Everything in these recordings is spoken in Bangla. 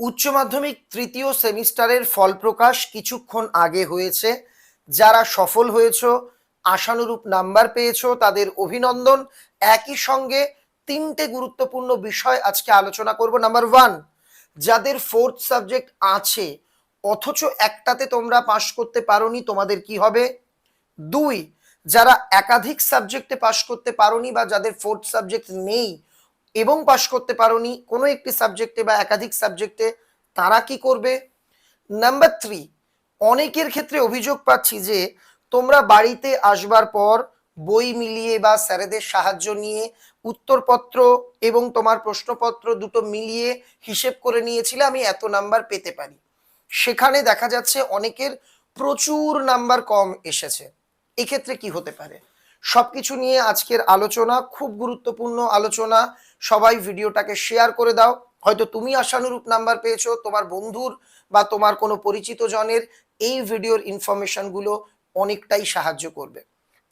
উচ্চ মাধ্যমিক তৃতীয় সেমিস্টারের ফল প্রকাশ কিছুক্ষণ আগে হয়েছে। যারা সফল হয়েছো, আশানুরূপ নাম্বার পেয়েছ, তাদের অভিনন্দন। একই সঙ্গে তিনটে গুরুত্বপূর্ণ বিষয় আজকে আলোচনা করব। নাম্বার ওয়ান যাদের ফোর্থ সাবজেক্ট আছে, অথচ একটাতে তোমরা পাশ করতে পারোনি, তোমাদের কি হবে? দুই, যারা একাধিক সাবজেক্টে পাশ করতে পারোনি বা যাদের ফোর্থ সাবজেক্ট নেই এবং পাশ করতে পারোনি কোনো একটি সাবজেক্টে বা একাধিক সাবজেক্টে তারা কি করবে? নাম্বার থ্রি অনেকের ক্ষেত্রে অভিযোগ পাচ্ছি যে, তোমরা বাড়িতে আসবার পর বই মিলিয়ে বা স্যারেদের সাহায্য নিয়ে উত্তরপত্র এবং তোমার প্রশ্নপত্র দুটো মিলিয়ে হিসেব করে নিয়েছিলে, আমি এত নাম্বার পেতে পারি। সেখানে দেখা যাচ্ছে অনেকের প্রচুর নাম্বার কম এসেছে। এক্ষেত্রে কি হতে পারে? সবকিছু নিয়ে আজকের আলোচনা, খুব গুরুত্বপূর্ণ আলোচনা। সবাই ভিডিওটাকে শেয়ার করে দাও। হয়তো তুমি আশানুরূপ নাম্বার পেয়েছ, তোমার বন্ধুর বা তোমার কোনো পরিচিত জনের এই ভিডিওর ইনফরমেশনগুলো অনেকটাই সাহায্য করবে।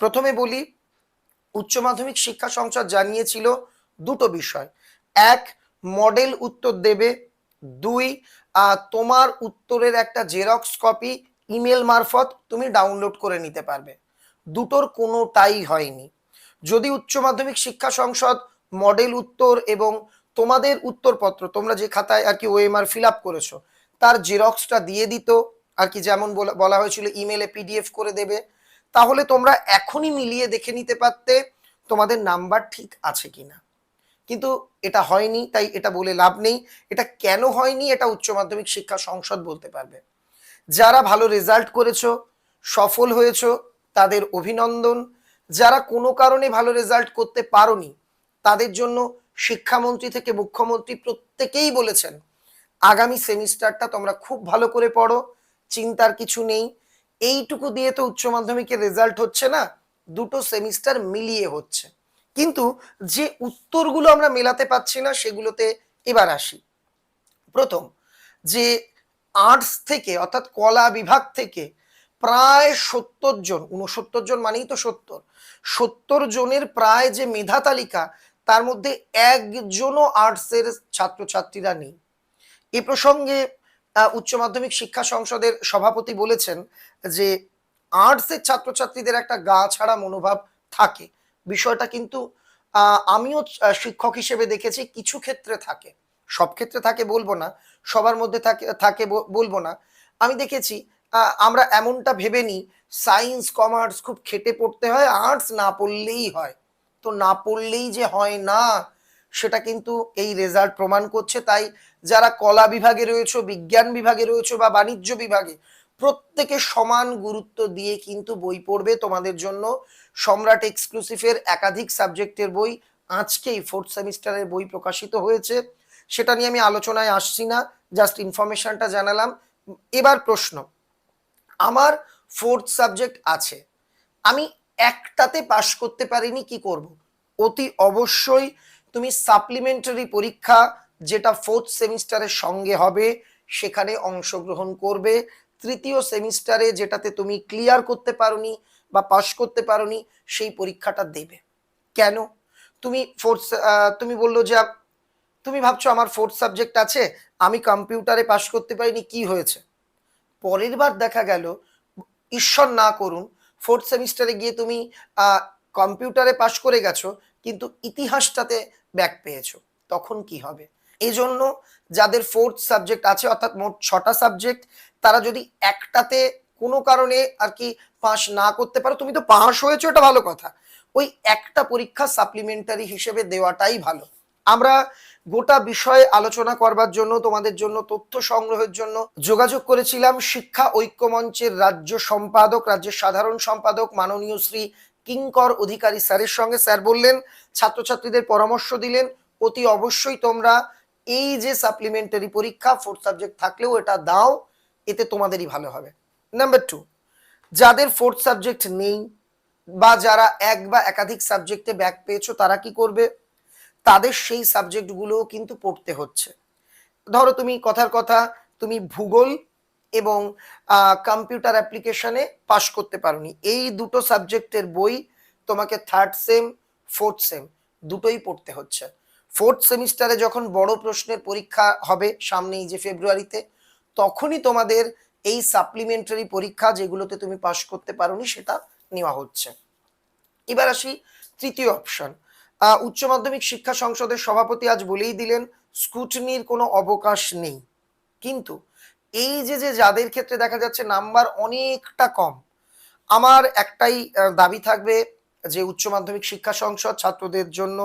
প্রথমে বলি, উচ্চ মাধ্যমিক শিক্ষা সংসদ জানিয়েছিল দুটো বিষয়। এক মডেল উত্তর দেবে। দুই তোমার উত্তরের একটা জেরক্স কপি ইমেল মারফত তুমি ডাউনলোড করে নিতে পারবে। দুটোর কোনোটাই হয়নি। যদি উচ্চ মাধ্যমিক শিক্ষা সংসদ মডেল উত্তর এবং তোমাদের উত্তরপত্র, তোমরা যে খাতায় আর কি ওএমআর ফিল আপ করেছ, তার জেরক্সটা দিয়ে দিত, আর কি যেমন বলা- হয়েছিল ইমেলে পিডিএফ করে দেবে, তাহলে তোমরা এখনই মিলিয়ে দেখে নিতে পারতে তোমাদের নাম্বার ঠিক আছে কিনা। কিন্তু এটা হয়নি, তাই এটা বলে লাভ নেই। এটা কেন হয়নি, এটা উচ্চ মাধ্যমিক শিক্ষা সংসদ বলতে পারবে। যারা ভালো রেজাল্ট করেছ, সফল হয়েছো, তাদের অভিনন্দন। যারা কোনো কারণে ভালো রেজাল্ট করতে পারোনি তাদের জন্য শিক্ষামন্ত্রী থেকে মুখ্যমন্ত্রী প্রত্যেকেই বলেছেন, আগামী সেমিস্টারটা তোমরা খুব ভালো করে পড়ো, চিন্তার কিছু নেই। এইটুকু দিয়ে তো উচ্চ মাধ্যমিকের রেজাল্ট হচ্ছে না, দুটো সেমিস্টার মিলিয়ে হচ্ছে। কিন্তু যে উত্তরগুলো আমরা মেলাতে পাচ্ছি না, সেগুলোতে এবার আসি। প্রথম, যে আর্টস থেকে অর্থাৎ কলা বিভাগ থেকে প্রায় সত্তর জন উনসত্তর জন মানেই তো সত্তর সত্তর জনের প্রায় যে মেধা তালিকা তার মধ্যে একজনও আর্টসের ছাত্রছাত্রীরা নেই। এ প্রসঙ্গে উচ্চ মাধ্যমিক শিক্ষা সংসদের সভাপতি বলেছেন যে, আর্টসের ছাত্রছাত্রীদের একটা গা ছাড়া মনোভাব থাকে। বিষয়টা কিন্তু আমিও শিক্ষক হিসেবে দেখেছি, কিছু ক্ষেত্রে থাকে। সব ক্ষেত্রে থাকে বলব না, সবার মধ্যে থাকে থাকে বলব না। আমি দেখেছি আমরা এমনটা ভেবে নিই, সায়েন্স, কমার্স খুব খেটে পড়তে হয়, আর্টস না পড়লেই হয়। তো না পড়লেই যে হয় না, সেটা কিন্তু এই রেজাল্ট প্রমাণ করছে। তাই যারা কলা বিভাগে রয়েছে, বিজ্ঞান বিভাগে রয়েছে বা বাণিজ্য বিভাগে, প্রত্যেকে সমান গুরুত্ব দিয়ে কিন্তু বই পড়বে তোমাদের জন্য। সম্রাট এক্সক্লুসিভের একাধিক সাবজেক্টের বই আজকেই ফোর্থ সেমিস্টারের বই প্রকাশিত হয়েছে। সেটা নিয়ে আমি আলোচনায় আসছি না জাস্ট ইনফরমেশনটা জানালাম। এবার প্রশ্ন, আমার ফোর্থ সাবজেক্ট আছে। আমি একটাতে পাশ করতে পারিনি, কি করব? অতি অবশ্যই তুমি সাপ্লিমেন্টারি পরীক্ষা, যেটা ফোর্থ সেমিস্টারের সঙ্গে হবে, সেখানে অংশগ্রহণ করবে। তৃতীয় সেমিস্টারে যেটাতে তুমি ক্লিয়ার করতে পারোনি বা পাশ করতে পারোনি, সেই পরীক্ষাটা দেবে। কেন? তুমি ফোর্থ তুমি বলল যে, তুমি ভাবছ আমার ফোর্থ সাবজেক্ট আছে, আমি কম্পিউটারে পাশ করতে পারিনি, কি হয়েছে? পরের বার দেখা গেল, ঈশ্বর না করুন ফোর্থ সেমিস্টারে গিয়ে তুমি কম্পিউটারে পাশ করে গেছো, কিন্তু ইতিহাসটাতে ব্যাক পেয়েছ। তখন কি হবে? এই জন্য যাদের ফোর্থ সাবজেক্ট আছে, অর্থাৎ মোট ছটা সাবজেক্ট তারা যদি একটাতে কোনো কারণে আর কি পাস না করতে পারো, তুমি তো পাস হয়েছো, এটা ভালো কথা। ওই একটা পরীক্ষা সাপ্লিমেন্টারি হিসেবে দেওয়াটাই ভালো। আমরা গোটা বিষয়ে আলোচনা করবার জন্য, তোমাদের জন্য, তথ্য সংগ্রহের জন্য যোগাযোগ করেছিলাম শিক্ষা ঐক্যমঞ্চের রাজ্য সম্পাদক, রাজ্যের সাধারণ সম্পাদক মাননীয় শ্রী কিঙ্কর অধিকারী স্যারের সঙ্গে। স্যার বললেন, ছাত্রছাত্রীদের পরামর্শ দিলেন, অতি অবশ্যই তোমরা এই যে সাপ্লিমেন্টারি পরীক্ষা ফোর্থ সাবজেক্ট থাকলেও এটা দাও, এতে তোমাদেরই ভালো হবে। নাম্বার টু যাদের ফোর্থ সাবজেক্ট নেই বা যারা এক বা একাধিক সাবজেক্টে ব্যাক পেয়েছ, তারা কি করবে? তাদের সেই সাবজেক্টগুলোও কিন্তু পড়তে হচ্ছে। ধরো তুমি কথার কথা, তুমি ভূগোল এবং কম্পিউটার অ্যাপ্লিকেশনে পাশ করতে পারোনি। এই দুটো সাবজেক্টের বই তোমাকে থার্ড সেম ফোর্থ সেম দুটোই পড়তে হচ্ছে। ফোর্থ সেমিস্টারে যখন বড় প্রশ্নের পরীক্ষা হবে সামনেই যে ফেব্রুয়ারিতে তখনই তোমাদের এই সাপ্লিমেন্টারি পরীক্ষা যেগুলোতে তুমি পাশ করতে পারোনি সেটা নেওয়া হচ্ছে। এবার আসি তৃতীয় অপশন উচ্চ মাধ্যমিক শিক্ষা সংসদের সভাপতি আজ বলেই দিলেন, স্কুটনির কোনো অবকাশ নেই। কিন্তু এই যে যে যাদের ক্ষেত্রে দেখা যাচ্ছে নাম্বার অনেকটা কম, আমার একটাই দাবি থাকবে যে উচ্চ মাধ্যমিক শিক্ষা সংসদ ছাত্রদের জন্য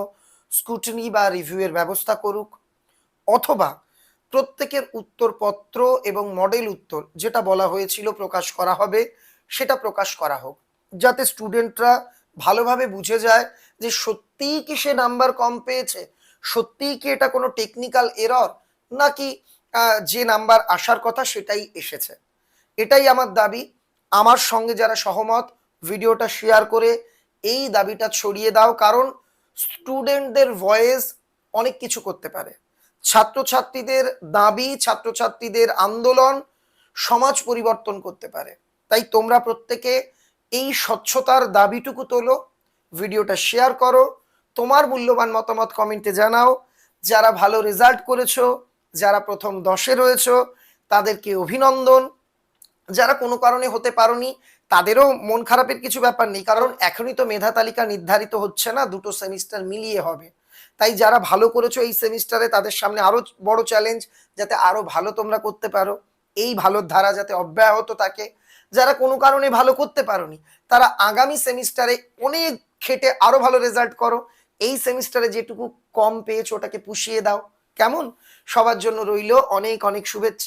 স্কুটনি বা রিভিউয়ের ব্যবস্থা করুক, অথবা প্রত্যেকের উত্তরপত্র এবং মডেল উত্তর যেটা বলা হয়েছিল প্রকাশ করা হবে, সেটা প্রকাশ করা হোক। যাতে স্টুডেন্টরা ভালোভাবে বুঝে যায় যে সত্যিই কি সে নাম্বার কম পেয়েছে? সত্যিই কি এটা কোনো টেকনিক্যাল এরর নাকি যে নাম্বার আসার কথা সেটাই এসেছে? এটাই আমার দাবি। আমার সঙ্গে যারা সহমত, ভিডিওটা শেয়ার করে এই দাবিটা ছড়িয়ে দাও, কারণ স্টুডেন্টদের ভয়েস অনেক কিছু করতে পারে। ছাত্রছাত্রীদের দাবি, ছাত্রছাত্রীদের আন্দোলন সমাজ পরিবর্তন করতে পারে। তাই তোমরা প্রত্যেকে এই স্বচ্ছতার দাবিটুকু তোলো, ভিডিওটা শেয়ার করো তোমার মূল্যবান মতামত কমেন্টে জানাও। যারা ভালো রেজাল্ট করেছ, যারা প্রথম দশে রয়েছো, তাদেরকে অভিনন্দন। যারা কোনো কারণে হতে পারোনি, তাদেরও মন খারাপের কিছু ব্যাপার নেই, কারণ এখনই তো মেধা তালিকা নির্ধারিত হচ্ছে না, দুটো সেমিস্টার মিলিয়ে হবে। তাই যারা ভালো করেছ এই সেমিস্টারে তাদের সামনে আরও বড় চ্যালেঞ্জ যাতে আরও ভালো তোমরা করতে পারো। এই ভালোর ধারা যাতে অব্যাহত থাকে। যারা কোনো কারণে ভালো করতে পারোনি, তারা আগামী সেমিস্টারে অনেক খেটে আরও ভালো রেজাল্ট করো। এই সেমিস্টারে যেটুকু কম পেয়েছ ওটাকে পুষিয়ে দাও। কেমন? সবার জন্য রইল অনেক অনেক শুভেচ্ছা।